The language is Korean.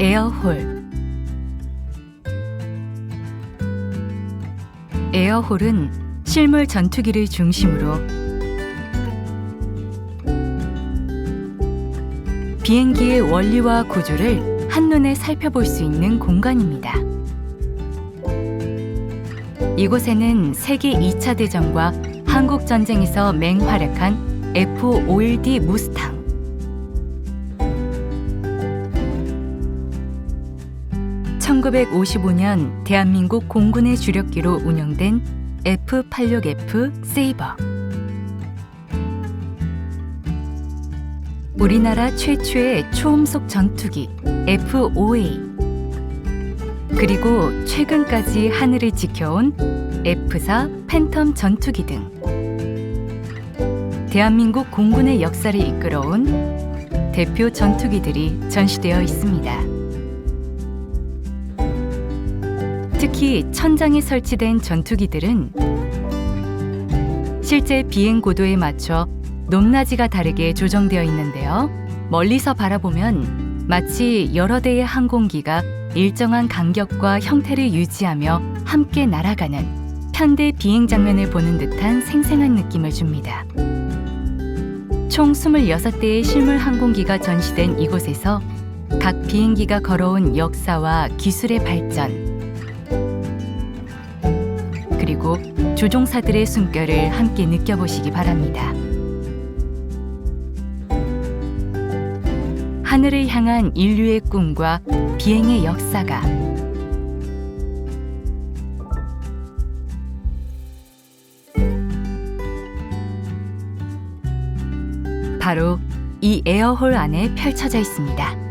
에어홀 에어홀은 실물 전투기를 중심으로 비행기의 원리와 구조를 한눈에 살펴볼 수 있는 공간입니다. 이곳에는 세계 2차 대전과 한국 전쟁에서 맹활약한 F-51D 무스탕 1955년 대한민국 공군의 주력기로 운영된 F-86F 세이버. 우리나라 최초의 초음속 전투기 F-5A. 그리고 최근까지 하늘을 지켜온 F-4 팬텀 전투기 등 대한민국 공군의 역사를 이끌어온 대표 전투기들이 전시되어 있습니다. 특히 천장에 설치된 전투기들은 실제 비행 고도에 맞춰 높낮이가 다르게 조정되어 있는데요. 멀리서 바라보면 마치 여러 대의 항공기가 일정한 간격과 형태를 유지하며 함께 날아가는 현대 비행 장면을 보는 듯한 생생한 느낌을 줍니다. 총 26대의 실물 항공기가 전시된 이곳에서 각 비행기가 걸어온 역사와 기술의 발전, 그리고 조종사들의 숨결을 함께 느껴보시기 바랍니다. 하늘을 향한 인류의 꿈과 비행의 역사가 바로 이 에어홀 안에 펼쳐져 있습니다.